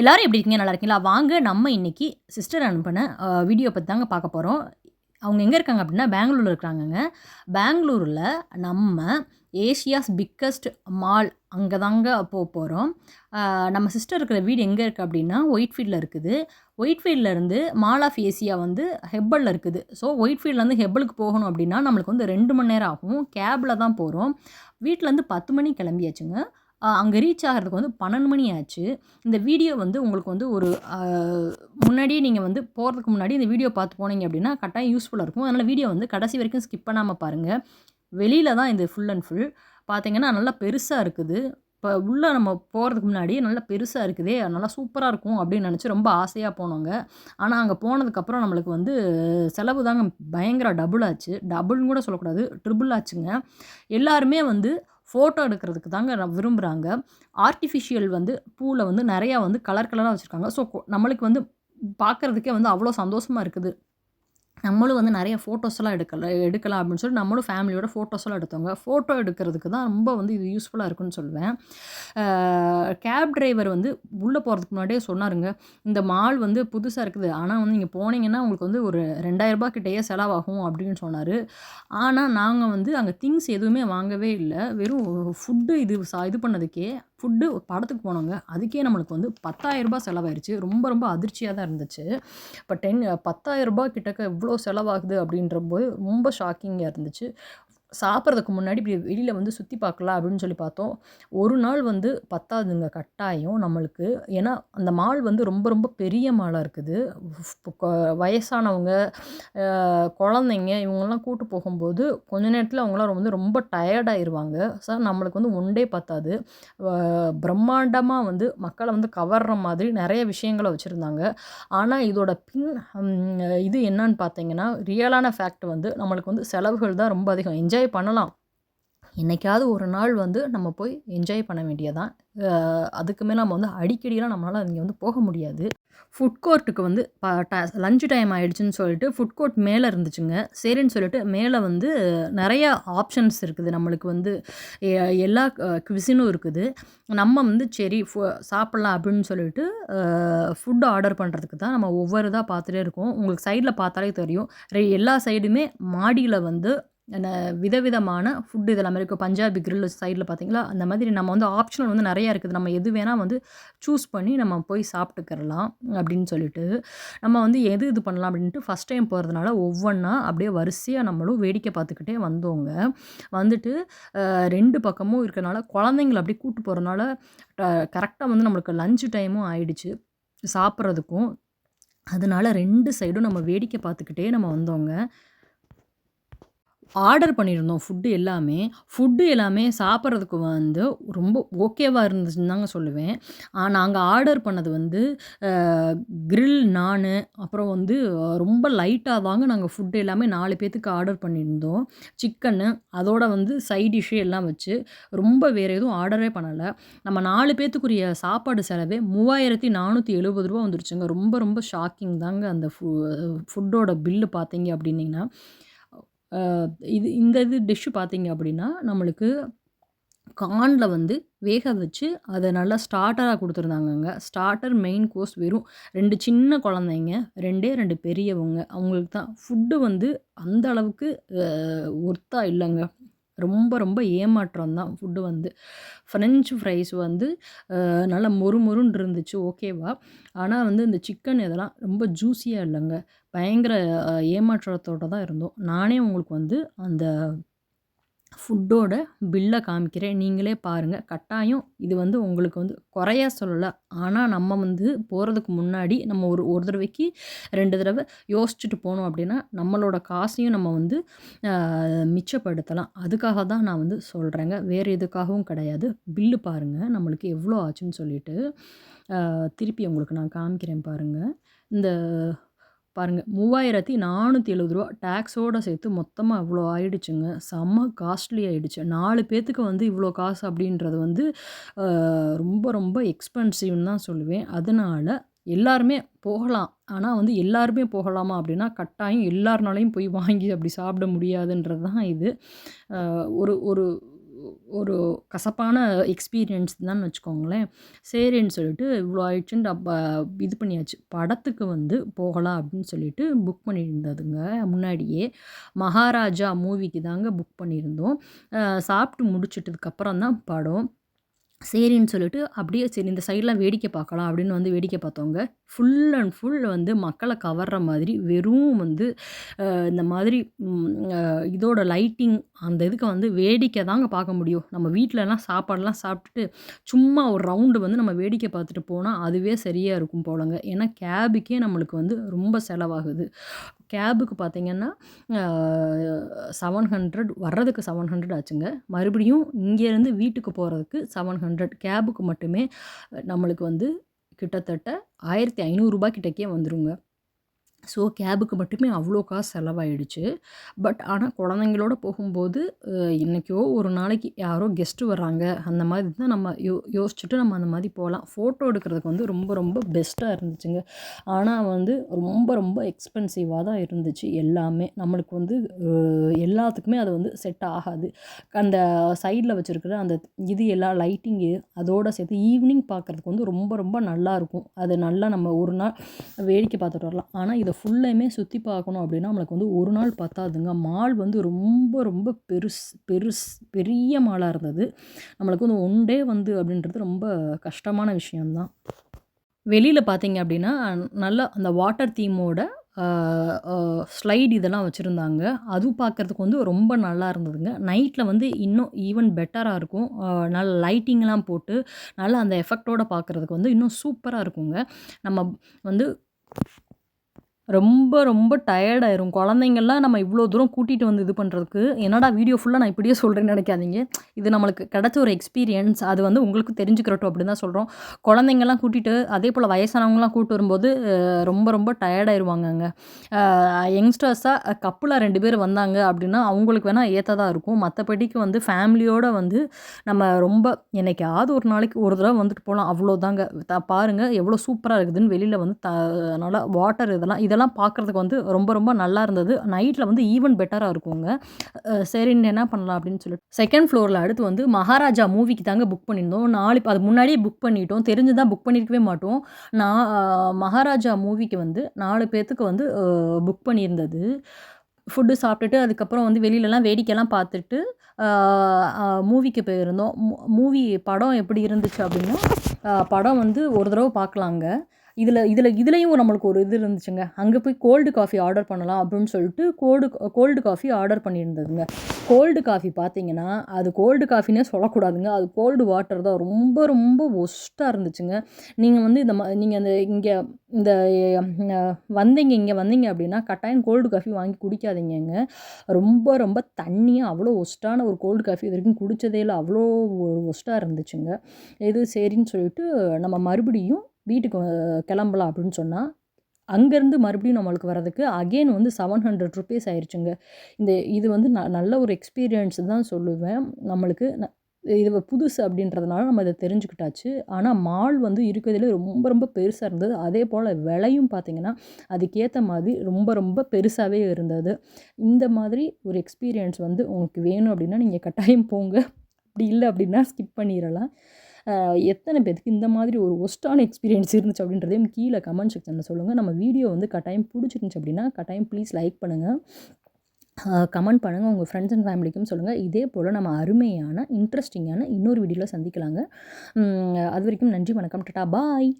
எல்லாரும் எப்படி இருக்கீங்க? நல்லா இருக்கீங்களா? வாங்க நம்ம இன்றைக்கி சிஸ்டர் அனுப்பின வீடியோ பற்றி தாங்க பார்க்க போகிறோம் அவங்க எங்கே இருக்காங்க அப்படின்னா பெங்களூரில் இருக்கிறாங்கங்க. பெங்களூரில் நம்ம ஏஷியாஸ் பிக்கஸ்ட் மால் அங்கே தாங்க போக போகிறோம் நம்ம சிஸ்டர் இருக்கிற வீடு எங்கே இருக்குது அப்படின்னா ஒயிட்ஃபீல்டில் இருக்குது. ஒயிட்ஃபீல்டில் இருந்து மால் ஆஃப் ஏசியா வந்து ஹெப்பலில் இருக்குது. ஸோ ஒயிட்ஃபீல்ட்லேருந்து ஹெப்பலுக்கு போகணும் அப்படின்னா நம்மளுக்கு வந்து ரெண்டு மணி நேரம் ஆகும். கேபில் தான் போகிறோம் வீட்டிலேருந்து பத்து மணி கிளம்பியாச்சுங்க. அங்கே ரீச் ஆகிறதுக்கு வந்து பன்னெண்டு மணி ஆச்சு. இந்த வீடியோ வந்து உங்களுக்கு வந்து ஒரு முன்னாடியே நீங்கள் வந்து போகிறதுக்கு முன்னாடி இந்த வீடியோ பார்த்து போனீங்க அப்படின்னா கட்டாயம் யூஸ்ஃபுல்லாக இருக்கும். அதனால் வீடியோ வந்து கடைசி வரைக்கும் ஸ்கிப் பண்ணாமல் பாருங்கள் வெளியில் தான் இது ஃபுல் அண்ட் ஃபுல் பார்த்தீங்கன்னா நல்லா பெருசாக இருக்குது. இப்போ உள்ளே நம்ம போகிறதுக்கு முன்னாடி நல்லா பெருசாக இருக்குதே நல்லா சூப்பராக இருக்கும் அப்படின்னு நினச்சி ரொம்ப ஆசையாக போனோங்க ஆனால் அங்கே போனதுக்கப்புறம் நம்மளுக்கு வந்து செலவு தாங்க பயங்கர டபுள் ஆச்சு. டபுள்னு கூட சொல்லக்கூடாது ட்ரிபிள் ஆச்சுங்க. எல்லாருமே வந்து ஃபோட்டோ எடுக்கிறதுக்கு தாங்க விரும்புகிறாங்க ஆர்டிஃபிஷியல் வந்து பூவில் வந்து நிறையா வந்து கலர் கலராக வச்சுருக்காங்க. ஸோ நம்மளுக்கு வந்து பார்க்குறதுக்கே வந்து அவ்வளோ சந்தோஷமாக இருக்குது. நம்மளும் வந்து நிறைய ஃபோட்டோஸ்லாம் எடுக்கல எடுக்கலாம் அப்படின்னு சொல்லி நம்மளும் ஃபேமிலியோட ஃபோட்டோஸ்லாம் எடுத்தோங்க. எடுத்தவங்க ஃபோட்டோ எடுக்கிறதுக்கு தான் ரொம்ப வந்து இது யூஸ்ஃபுல்லாக இருக்குன்னு சொல்லுவேன். கேப் டிரைவர் வந்து உள்ளே போகிறதுக்கு முன்னாடியே சொன்னாருங்க. இந்த மால் வந்து புதுசாக இருக்குது. ஆனால் வந்து நீங்கள் போனீங்கன்னா உங்களுக்கு வந்து ஒரு ரெண்டாயிரரூபா கிட்டேயே செலவாகும் அப்படின்னு சொன்னார். ஆனால் நாங்கள் வந்து அங்கே திங்ஸ் எதுவுமே வாங்கவே இல்லை. வெறும் ஃபுட்டு இது சா இது பண்ணதுக்கே ஃபுட்டு படத்துக்கு போனோங்க. அதுக்கே நம்மளுக்கு வந்து 10000 ரூபாய் செலவாயிருச்சு. ரொம்ப ரொம்ப அதிர்ச்சியாக தான் இருந்துச்சு. இப்போ டென் பத்தாயிரரூபா கிட்டக்க இவ்வளோ செலவாகுது அப்படின்ற போது ரொம்ப ஷாக்கிங்காக இருந்துச்சு. சாப்பிட்றதுக்கு முன்னாடி இப்படி வெளியில் வந்து சுற்றி பார்க்கலாம் அப்படின்னு சொல்லி பார்த்தோம். ஒரு நாள் வந்து பத்தாதுங்க கட்டாயம் நம்மளுக்கு. ஏன்னா அந்த மால் வந்து ரொம்ப ரொம்ப பெரிய மாலாக இருக்குது. வயசானவங்க குழந்தைங்க இவங்கெல்லாம் கூட்டு போகும்போது கொஞ்ச நேரத்தில் அவங்களாம் வந்து ரொம்ப டயர்டாயிருவாங்க சார் நம்மளுக்கு வந்து ஒன் டே பத்தாது. பிரம்மாண்டமாக வந்து மக்களை வந்து கவர்ற மாதிரி நிறைய விஷயங்களை வச்சுருந்தாங்க. ஆனால் இதோட பின் இது என்னன்னு பார்த்தீங்கன்னா ரியலான ஃபேக்ட் வந்து நம்மளுக்கு வந்து செலவுகள் தான் ரொம்ப அதிகம். என்ஜாய் என்ஜாய் பண்ணலாம். என்றைக்காவது ஒரு நாள் வந்து நம்ம போய் என்ஜாய் பண்ண வேண்டியதான் அஹ், அதுக்கு மேலே நம்ம வந்து அடிக்கடிலாம் நம்மளால் இங்கே வந்து போக முடியாது. ஃபுட் கோர்ட்டுக்கு வந்து லஞ்ச் டைம் ஆகிடுச்சின்னு சொல்லிட்டு ஃபுட் கோர்ட் மேலே இருந்துச்சுங்க. சரின்னு சொல்லிட்டு மேலே வந்து நிறைய ஆப்ஷன்ஸ் இருக்குது. நம்மளுக்கு வந்து எ- எல்லா குவிசினும் இருக்குது. நம்ம வந்து சரி ஃபு- சாப்பிட்லாம் அப்படின்னு சொல்லிட்டு ஃபுட் ஆர்டர் பண்ணுறதுக்கு தான் நம்ம ஒவ்வொரு இதாக பார்த்துட்டே இருக்கோம். உங்களுக்கு சைடில் பார்த்தாலே தெரியும். எல்லா சைடுமே மாடியில் வந்து விதவிதமான ஃபுட்டு இதெல்லாம் இருக்கும் பஞ்சாபி கிரில் சைடில் பார்த்தீங்களா அந்த மாதிரி நம்ம வந்து ஆப்ஷனல் வந்து நிறையா இருக்குது. நம்ம எது வேணால் வந்து சூஸ் பண்ணி நம்ம போய் சாப்பிட்டுக்கிறலாம் அப்படின்னு சொல்லிட்டு நம்ம வந்து எது இது பண்ணலாம் அப்படின்ட்டு ஃபஸ்ட் டைம் போகிறதுனால ஒவ்வொன்றா அப்படியே வரிசையாக நம்மளும் வேடிக்கை பார்த்துக்கிட்டே வந்தோங்க. வந்துட்டு ரெண்டு பக்கமும் இருக்கிறனால குழந்தைங்கள அப்படியே கூப்பிட்டு போகிறதுனால கரெக்டாக வந்து நம்மளுக்கு லஞ்சு டைமும் ஆயிடுச்சு சாப்பிட்றதுக்கும். அதனால ரெண்டு சைடும் நம்ம வேடிக்கை பார்த்துக்கிட்டே நம்ம வந்தோங்க. ஆர்டர் பண்ணியிருந்தோம் ஃபுட்டு எல்லாமே. ஃபுட்டு எல்லாமே சாப்பிட்றதுக்கு வந்து ரொம்ப ஓகேவாக இருந்துச்சுன்னு தாங்க சொல்லுவேன். நாங்கள் ஆர்டர் பண்ணது வந்து கிரில் நானு அப்புறம் வந்து ரொம்ப லைட்டாக தாங்க நாங்கள் ஃபுட்டு எல்லாமே நாலு பேர்த்துக்கு ஆர்டர் பண்ணியிருந்தோம். சிக்கனு அதோட வந்து சைட் டிஷ்ஷு எல்லாம் வச்சு ரொம்ப வேறு எதுவும் ஆர்டரே பண்ணலை. நம்ம நாலு பேர்த்துக்குரிய சாப்பாடு செலவே மூவாயிரத்தி நானூற்றி எழுபது ரூபா வந்துருச்சுங்க. ரொம்ப ரொம்ப ஷாக்கிங் தாங்க அந்த ஃபு ஃபுட்டோட பில்லு பார்த்தீங்க அப்படின்னிங்கன்னா. இது இந்த இது டிஷ்ஷு பார்த்தீங்க அப்படின்னா நம்மளுக்கு கார்னில் வந்து வேக வச்சு அதை நல்லா ஸ்டார்டராக கொடுத்துருந்தாங்கங்க. ஸ்டார்டர் மெயின் கோர்ஸ் வெறும் ரெண்டு சின்ன குழந்தைங்க ரெண்டே ரெண்டு பெரியவங்க அவங்களுக்கு தான் ஃபுட்டு வந்து அந்த அளவுக்கு ஒர்த்தாக இல்லைங்க. ரொம்ப ரொம்ப ஏமாற்றம் தான் ஃபுட்டு வந்து. ஃப்ரெஞ்சு ஃப்ரைஸ் வந்து நல்லா மொறு மொறுன்னு இருந்துச்சு ஓகேவா ஆனால் வந்து இந்த சிக்கன் இதெல்லாம் ரொம்ப ஜூஸியாக இல்லைங்க. பயங்கர ஏமாற்றத்தோடு தான் இருந்தோம். நானே உங்களுக்கு வந்து அந்த ஃபுட்டோட பில்லை காமிக்கிறேன். நீங்களே பாருங்கள் கட்டாயம் இது வந்து உங்களுக்கு வந்து குறையா சொல்லலை. ஆனால் நம்ம வந்து போகிறதுக்கு முன்னாடி நம்ம ஒரு ஒரு தடவைக்கு ரெண்டு தடவை யோசிச்சுட்டு போனோம் அப்படின்னா நம்மளோட காசையும் நம்ம வந்து மிச்சப்படுத்தலாம். அதுக்காக தான் நான் வந்து சொல்கிறேங்க வேறு எதுக்காகவும் கிடையாது. பில்லு பாருங்கள் நம்மளுக்கு எவ்வளோ ஆச்சுன்னு சொல்லிட்டு திருப்பி உங்களுக்கு நான் காமிக்கிறேன் பாருங்கள் இந்த பாருங்கள் மூவாயிரத்தி நானூற்றி எழுபது ரூபா டேக்ஸோடு சேர்த்து மொத்தமாக இவ்வளோ ஆயிடுச்சுங்க. செம்ம காஸ்ட்லி ஆகிடுச்சு நாலு பேர்த்துக்கு வந்து இவ்வளோ காசு அப்படின்றது வந்து ரொம்ப ரொம்ப எக்ஸ்பென்சிவ்னு தான் சொல்லுவேன். அதனால் எல்லாருமே போகலாம். ஆனால் வந்து எல்லாருமே போகலாமா அப்படின்னா கட்டாயம் எல்லாருனாலையும் போய் வாங்கி அப்படி சாப்பிட முடியாதுன்றது தான் இது ஒரு ஒரு ஒரு கசப்பான எக்ஸ்பீரியன்ஸ் தான் வச்சுக்கோங்களேன். சரின்னு சொல்லிட்டு இவ்வளோ ஆயிடுச்சுன்னு அப்போ இது பண்ணியாச்சு. படத்துக்கு வந்து போகலாம் அப்படின்னு சொல்லிட்டு புக் பண்ணியிருந்ததுங்க. முன்னாடியே மகாராஜா மூவிக்கு தாங்க புக் பண்ணியிருந்தோம். சாப்பிட்டு முடிச்சிட்டதுக்கப்புறம் தான் படம். சரின்னு சொல்லிட்டு அப்படியே சரி இந்த சைட்லாம் வேடிக்கை பார்க்கலாம் அப்படின்னு வந்து வேடிக்கை பார்த்தவங்க ஃபுல் அண்ட் ஃபுல் வந்து மக்களை கவர்ற மாதிரி வெறும் வந்து இந்த மாதிரி இதோட லைட்டிங் அந்த இதுக்கு வந்து வேடிக்கை தாங்க பார்க்க முடியும். நம்ம வீட்டிலலாம் சாப்பாடெலாம் சாப்பிட்டுட்டு சும்மா ஒரு ரவுண்டு வந்து நம்ம வேடிக்கை பார்த்துட்டு போனால் அதுவே சரியாக இருக்கும் போலங்க. ஏன்னா கேபுக்கே நம்மளுக்கு வந்து ரொம்ப செலவாகுது. கேபுக்கு பார்த்திங்கன்னா செவன் ஹண்ட்ரட் வர்றதுக்கு செவன் ஹண்ட்ரட் ஆச்சுங்க. மறுபடியும் இங்கேருந்து வீட்டுக்கு போகிறதுக்கு செவன் ஹண்ட்ரட் கேபுக்கு மட்டுமே நம்மளுக்கு வந்து கிட்டத்தட்ட ஆயிரத்தி ஐநூறுரூபா கிட்டக்கே வந்துடுங்க ஸோ கேபுக்கு மட்டுமே அவ்வளோ காசு செலவாயிடுச்சு. பட் ஆனால் குழந்தைங்களோட போகும்போது இன்றைக்கோ ஒரு நாளைக்கு யாரோ கெஸ்ட்டு வர்றாங்க. அந்த மாதிரி தான் நம்ம யோ யோசிச்சுட்டு நம்ம அந்த மாதிரி போகலாம். ஃபோட்டோ எடுக்கிறதுக்கு வந்து ரொம்ப ரொம்ப பெஸ்ட்டாக இருந்துச்சுங்க. ஆனால் வந்து ரொம்ப ரொம்ப எக்ஸ்பென்சிவாக தான் இருந்துச்சு எல்லாமே. நம்மளுக்கு வந்து எல்லாத்துக்குமே அது வந்து செட் ஆகாது. அந்த சைடில் வச்சுருக்கிற அந்த இது எல்லாம் லைட்டிங்கு அதோடு சேர்த்து ஈவினிங் பார்க்குறதுக்கு வந்து ரொம்ப ரொம்ப நல்லாயிருக்கும் அது நல்லா நம்ம ஒரு நாள் வேடிக்கை பார்த்துட்டு வரலாம். ஆனால் இதை ஃபுல்லையுமே சுற்றி பார்க்கணும் அப்படின்னா நம்மளுக்கு வந்து ஒரு நாள் பத்தாதுங்க. மால் வந்து ரொம்ப ரொம்ப பெருசு பெருஸ் பெரிய மாலாக இருந்தது. நம்மளுக்கு வந்து ஒன் டே வந்து அப்படின்றது ரொம்ப கஷ்டமான விஷயம்தான். வெளியில் பார்த்தீங்க அப்படின்னா நல்லா அந்த வாட்டர் தீமோட ஸ்லைடு இதெல்லாம் வச்சுருந்தாங்க. அதுவும் பார்க்குறதுக்கு வந்து ரொம்ப நல்லா இருந்ததுங்க. நைட்டில் வந்து இன்னும் ஈவன் பெட்டராக இருக்கும். நல்ல லைட்டிங்லாம் போட்டு நல்லா அந்த எஃபெக்டோடு பார்க்குறதுக்கு வந்து இன்னும் சூப்பராக இருக்குங்க. நம்ம வந்து ரொம்ப ரொம்ப டயர்டாயிரும் குழந்தைங்கள்லாம் நம்ம இவ்வளோ தூரம் கூட்டிகிட்டு வந்து இது பண்ணுறதுக்கு என்னடா வீடியோ ஃபுல்லாக நான் இப்படியே சொல்கிறேன்னு நினைக்காதீங்க. இது நம்மளுக்கு கிடச்ச ஒரு எக்ஸ்பீரியன்ஸ் அது வந்து உங்களுக்கு தெரிஞ்சுக்கிறட்டும் அப்படின்னு தான் சொல்கிறோம் குழந்தைங்கள்லாம் கூட்டிகிட்டு அதே போல் வயசானவங்களாம் கூப்பிட்டு வரும்போது ரொம்ப ரொம்ப டயர்டாயிருவாங்கங்க யங்ஸ்டர்ஸாக கப்புலாக ரெண்டு பேர் வந்தாங்க அப்படின்னா அவங்களுக்கு வேணால் ஏற்றதாக இருக்கும். மற்றபடிக்கு வந்து ஃபேமிலியோடு வந்து நம்ம ரொம்ப என்னைக்காவது ஒரு நாளைக்கு ஒரு தடவை வந்துட்டு போகலாம் அவ்வளோதாங்க த பாருங்கள் எவ்வளோ சூப்பராக இருக்குதுன்னு வெளியில் வந்து த நல்லா வாட்டர் இதெல்லாம் இதெல்லாம் இதெல்லாம் பார்க்குறதுக்கு வந்து ரொம்ப ரொம்ப நல்லா இருந்தது. நைட்டில் வந்து ஈவன் பெட்டராக இருக்குங்க. சரின்னு என்ன பண்ணலாம் அப்படின்னு சொல்லிட்டு. செகண்ட் ஃப்ளோரில் அடுத்து வந்து மகாராஜா மூவிக்கு தாங்க புக் பண்ணியிருந்தோம். நாலு அது முன்னாடியே புக் பண்ணிட்டோம். தெரிஞ்சு தான் புக் பண்ணியிருக்கவே மாட்டோம் நான் மகாராஜா மூவிக்கு வந்து நாலு பேர்த்துக்கு வந்து புக் பண்ணியிருந்தது. ஃபுட்டு சாப்பிட்டுட்டு அதுக்கப்புறம் வந்து வெளியிலலாம் வேடிக்கைலாம் பார்த்துட்டு மூவிக்கு போயிருந்தோம். மூவி படம் எப்படி இருந்துச்சு அப்படின்னா படம் வந்து ஒரு தடவை பார்க்கலாங்க. இதில் இதில் இதுலேயும் நம்மளுக்கு ஒரு இது இருந்துச்சுங்க. அங்கே போய் கோல்டு காஃபி ஆர்டர் பண்ணலாம் அப்படின்னு சொல்லிட்டு கோல்டு கோல்டு காஃபி ஆர்டர் பண்ணியிருந்ததுங்க. கோல்டு காஃபி பார்த்தீங்கன்னா அது கோல்டு காஃபினே சொல்லக்கூடாதுங்க. அது கோல்டு வாட்டர் தான். ரொம்ப ரொம்ப ஒஸ்ட்டாக இருந்துச்சுங்க. நீங்கள் வந்து இந்த நீங்கள் அந்த இங்கே இந்த வந்தீங்க இங்கே வந்தீங்க அப்படின்னா கட்டாயம் கோல்டு காஃபி வாங்கி குடிக்காதீங்கங்க. ரொம்ப ரொம்ப தண்ணியாக அவ்வளோ ஒஸ்ட்டான ஒரு கோல்டு காஃபி இது வரைக்கும் குடித்ததே இல்லை. அவ்வளோ ஒஸ்ட்டாக இருந்துச்சுங்க. இது சரின்னு சொல்லிட்டு நம்ம மறுபடியும் வீட்டுக்கு கிளம்பலாம் அப்படின்னு சொன்னால் அங்கேருந்து மறுபடியும் நம்மளுக்கு வரதுக்கு அகெயின் வந்து செவன் ஹண்ட்ரட் ருபீஸ் ஆயிடுச்சுங்க இந்த இது வந்து ந நல்ல ஒரு எக்ஸ்பீரியன்ஸ் தான் சொல்லுவேன். நம்மளுக்கு இது புதுசு அப்படின்றதுனால நம்ம இதை தெரிஞ்சுக்கிட்டாச்சு. ஆனால் மால் வந்து இருக்கிறதுல ரொம்ப ரொம்ப பெருசாக இருந்தது. அதே போல் விலையும் பார்த்திங்கன்னா அதுக்கேற்ற மாதிரி ரொம்ப ரொம்ப பெருசாகவே இருந்தது. இந்த மாதிரி ஒரு எக்ஸ்பீரியன்ஸ் வந்து உங்களுக்கு வேணும் அப்படின்னா நீங்கள் கட்டாயம் போங்க. அப்படி இல்லை அப்படின்னா ஸ்கிப் பண்ணிடலாம். எத்தனை பேருக்கு இந்த மாதிரி ஒரு ஒஸ்ட்டான எக்ஸ்பீரியன்ஸ் இருந்துச்சு அப்படின்றதையும் கீழே கமெண்ட் செக்ஷனில் சொல்லுங்கள் நம்ம வீடியோ வந்து கட்டாயம் பிடிச்சிருந்துச்சு அப்படின்னா கட்டாயம் ப்ளீஸ் லைக் பண்ணுங்கள் கமெண்ட் பண்ணுங்கள் உங்கள் ஃப்ரெண்ட்ஸ் அண்ட் ஃபேமிலிக்கும் சொல்லுங்கள் இதே போல் நம்ம அருமையான இன்ட்ரெஸ்டிங்கான இன்னொரு வீடியோவில் சந்திக்கலாங்க. அது வரைக்கும் நன்றி வணக்கம். Tata bye.